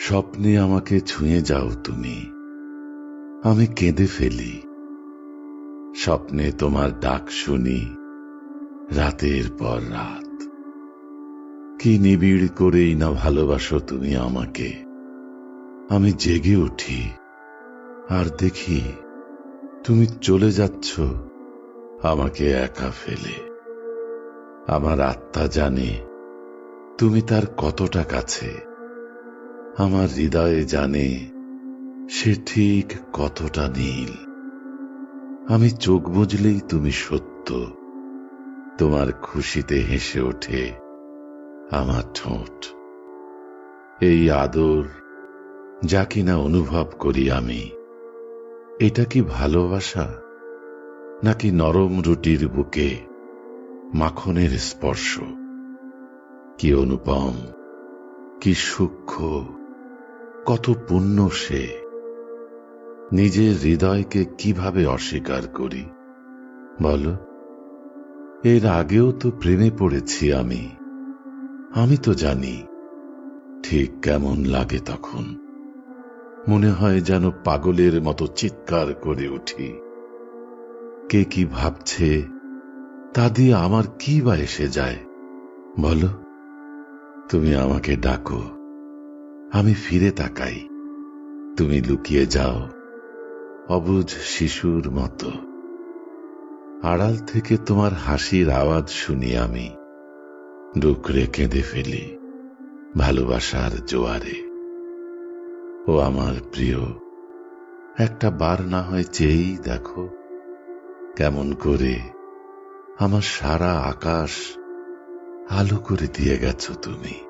স্বপ্নে আমাকে ছুঁয়ে যাও তুমি। আমি কেঁদে ফেলি। স্বপ্নে তোমার ডাক শুনি রাতের পর রাত। কি নিবিড় করেই না ভালোবাসো তুমি আমাকে। আমি জেগে উঠি আর দেখি তুমি চলে যাচ্ছ আমাকে একা ফেলে। আমার আত্মা জানে তুমি তার কতটা কাছে। আমার হৃদয়ে জানে সে ঠিক কতটা নীল। আমি চোখ বুঝলেই তুমি সত্য। তোমার খুশিতে হেসে ওঠে আমার ঠোঁট। এই আদর যা কিনা অনুভব করি আমি, এটা কি ভালোবাসা? নাকি নরম রুটির বুকে মাখনের স্পর্শ? কি অনুপম, কি সূক্ষ্ম কত পুণ্য সে। নিজের হৃদয়কে কীভাবে অস্বীকার করি? বলো, এর আগেও তো প্রেমে পড়েছি আমি। আমি তো জানি, ঠিক কেমন লাগে তখন। মনে হয় যেন পাগলের মতো চিৎকার করে উঠি। কে কি ভাবছে, তা দিয়ে আমার কি বা এসে যায়? বলো, তুমি আমাকে ডাকো। আমি ফিরে তাকাই। তুমি লুকিয়ে যাও। অবুঝ শিশুর মতো। আড়াল থেকে তোমার হাসির আওয়াজ শুনি আমি। ডুকরে কেঁদে ফেলি ভালোবাসার জোয়ারে। ও আমার প্রিয়, একটা বার না হয় চেয়েই দেখো কেমন করে আমার সারা আকাশ আলো করে দিয়ে গেছো তুমি।